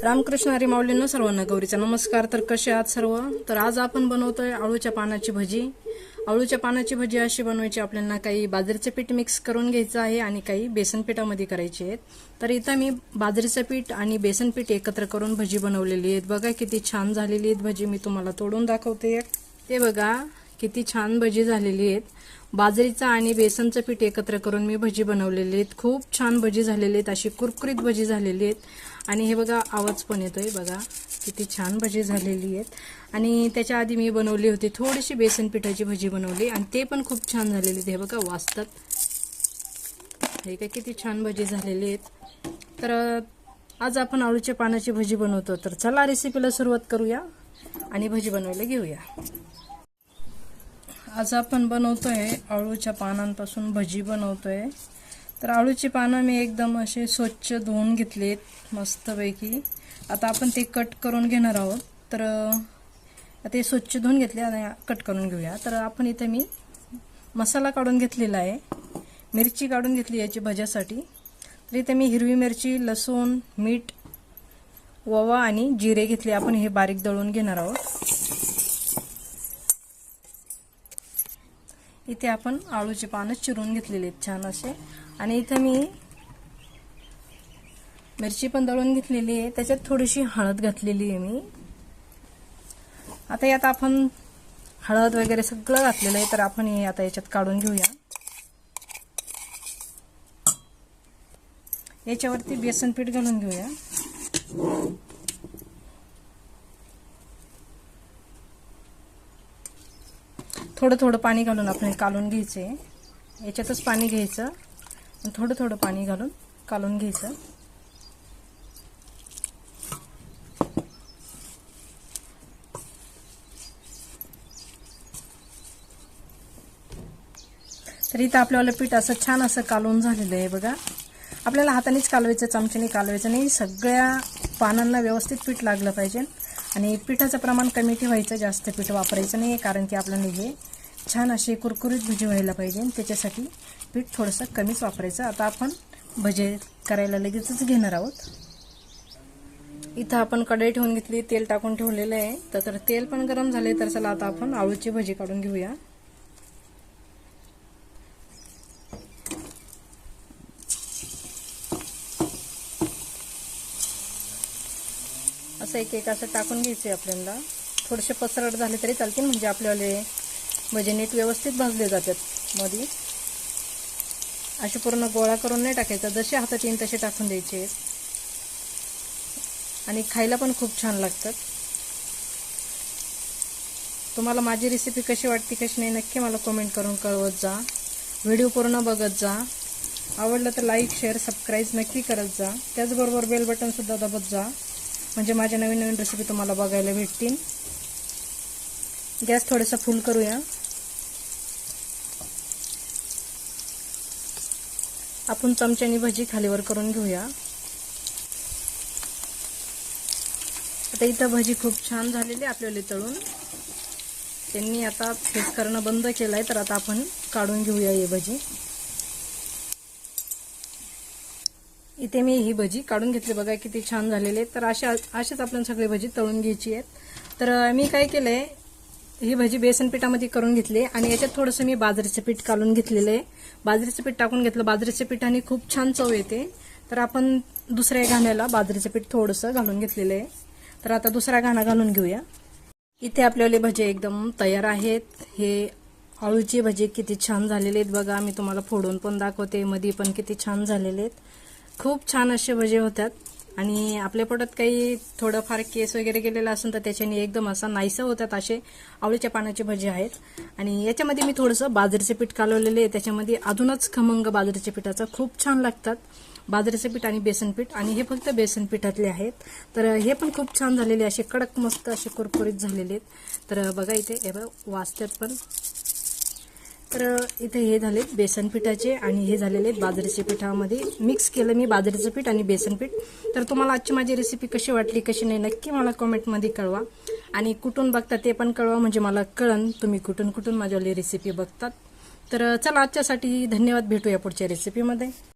रामकृष्ण हरी माऊलींनो सर्वांना गौरीचा नमस्कार. तर कसे आहात सर्व? तर आज आपण बनवतोय आळूच्या पानाची भजी. आळूच्या पानाची भजी अशी बनवायची. आपल्याला काही बाजरीचं पीठ मिक्स करून घ्यायचं आहे आणि काही बेसन पिठामध्ये करायची आहेत. तर इथं मी बाजरीचं पीठ आणि बेसन पीठ एकत्र करून भजी बनवलेली आहेत. बघा किती छान झालेली आहेत भजी. मी तुम्हाला तोडून दाखवते. ते बघा. किती छान भजी झालेली आहेत. बाजरीचं आणि बेसनचं पीठ एकत्र करून मी भजी बनवलेली आहेत. खूप छान भजी झालेली आहेत. अशी कुरकुरीत भजी झालेली आहेत. आणि हे बघा आवाज पण येतोय बघा. किती छान भजी झालेली आहेत. आणि त्याच्या आधी मी बनवली होती थोडीशी बेसन पिठाची भजी बनवली आणि ते पण खूप छान झालेली आहेत. हे बघा वाचतात हे काय किती छान भजी झालेली आहेत. तर आज आपण आळूच्या पानाची भजी बनवतो. तर चला रेसिपीला सुरुवात करूया आणि भजी बनवायला घेऊया. आज आपण बनवतोय आळूच्या पानांपासून भजी बनवतोय. तर आळूची पानं मी एकदम असे स्वच्छ धुवून घेतलेत मस्तपैकी. आता आपण ते कट करून घेणार आहोत. तर ते स्वच्छ धुवून घेतले आणि कट करून घेऊया. तर आपण इथे मी मसाला काढून घेतलेला आहे. मिरची काढून घेतली याची भज्यासाठी. तर इथे मी हिरवी मिरची लसूण मीठ ओवा आणि जिरे घेतले. आपण हे बारीक दळून घेणार आहोत. इथे आपण आळूचे पानं चिरून घेतलेले आहेत छान असे. आणि इथं मी मिरची पण दळून घेतलेली आहे. त्याच्यात थोडीशी हळद घातलेली आहे मी. आता यात आपण हळद वगैरे सगळं घातलेलं आहे तर आपण हे आता याच्यात काढून घेऊया. याच्यावरती बेसन पीठ घालून घेऊया. थोडं थोडं पाणी घालून आपण हे कालून घ्यायचे. याच्यातच पाणी घ्यायचं. आणि थोडं थोडं पाणी घालून कालून घ्यायचं. तर इथं आपल्याला पीठ असं छान असं कालून झालेलं आहे बघा. आपल्याला हातानेच कालवायचं चमच्याने कालवायचं नाही. सगळ्या पानांना व्यवस्थित पीठ लागलं पाहिजे. आणि पिठाचं प्रमाण कमी ठेवायचं जास्त पीठ वापरायचं नाही कारण की आपल्याला हे छान अशी कुरकुरीत भजी व्हायला पाहिजे त्याच्यासाठी पीठ थोडंसं कमीच वापरायचं. आता आपण भजे करायला लगेचच घेणार आहोत. इथं आपण कढई ठेवून घेतली तेल टाकून ठेवलेलं आहे. तर तर तेल पण गरम झाले तर चला आता आपण आळूची भजी काढून घेऊया. असं एक एक असं टाकून घ्यायचं आहे आपल्याला. थोडेसे पसरट झाले तरी चालतील म्हणजे आपल्याला भजे नीट व्यवस्थित भाजले जातात. मध्ये असे पूर्ण गोळा करून नाही टाकायचा. जसे हातात येईन तसे टाकून द्यायचे. आणि खायला पण खूप छान लागतात. तुम्हाला माझी रेसिपी कशी वाटते कशी नाही नक्की मला कमेंट करून कळवत जा. व्हिडिओ पूर्ण बघत जा. आवडलं तर लाईक शेअर सबस्क्राईब नक्की करत जा. त्याचबरोबर बेल बटनसुद्धा दाबत जा. म्हणजे माझ्या नवीन नवीन रेसिपी तुम्हाला बघायला भेटतील. गॅस थोडासा फुल करूया. आपण चमच्यानी भजी खालीवर करून घेऊया. आता इथं भजी खूप छान झालेली आपल्याला तळून. त्यांनी आता फेस करणं बंद केलं आहे तर आता आपण काढून घेऊया ही भजी. इथे मी ही भजी काढून घेतली. बघा किती छान झालेली आहे. तर अशा असेच आपण सगळी भजी तळून घ्यायची आहेत. तर मी काय केलंय ही भजी बेसन पिठामध्ये करून घेतली आणि याच्यात थोडंसं मी बाजरीचं पीठ काढून घेतलेलं आहे. बाजरीचं पीठ टाकून घेतलं. बाजरीच्या पिठाने खूप छान चव येते. तर आपण दुसऱ्या घाण्याला बाजरीचं पीठ थोडंसं घालून घेतलेलं आहे. तर आता दुसरा घाणा घालून घेऊया. इथे आपल्याला भजे एकदम तयार आहेत. हे आळूची भजी किती छान झालेले आहेत बघा. मी तुम्हाला फोडून पण दाखवते. मध्ये पण किती छान झालेले आहेत. खूप छान असे भजे होतात. आणि आपल्या पोटात काही थोडंफार केस वगैरे गेलेला असेल तर त्याच्याने एकदम असा नाहीसं होतात असे आवळीच्या पानाचे भजे आहेत. आणि याच्यामध्ये मी थोडंसं बाजरीचे पीठ कालवलेले आहे. त्याच्यामध्ये अजूनच खमंग बाजरीच्या पिठाचं खूप छान लागतात. बाजरीचे पीठ आणि बेसन पीठ. आणि हे फक्त बेसन पिठातले आहेत. तर हे पण खूप छान झालेले असे कडक मस्त असे कुरकुरीत झालेले आहेत. तर बघा इथे वाचतात पण तर इथे हे झाले बेसन पिठाचे आणि हे झालेले बाजरीच्या पिठामध्ये मिक्स केलं मी बाजरीचं पीठ आणि बेसन पीठ. तर तुम्हाला आजची माझी रेसिपी कशी वाटली कशी नाही नक्की मला कॉमेंटमध्ये कळवा. आणि कुठून बघता ते पण कळवा म्हणजे मला कळन तुम्ही कुठून कुठून माझ्यावाली रेसिपी बघतात. तर चला आजच्यासाठी धन्यवाद भेटूया पुढच्या रेसिपीमध्ये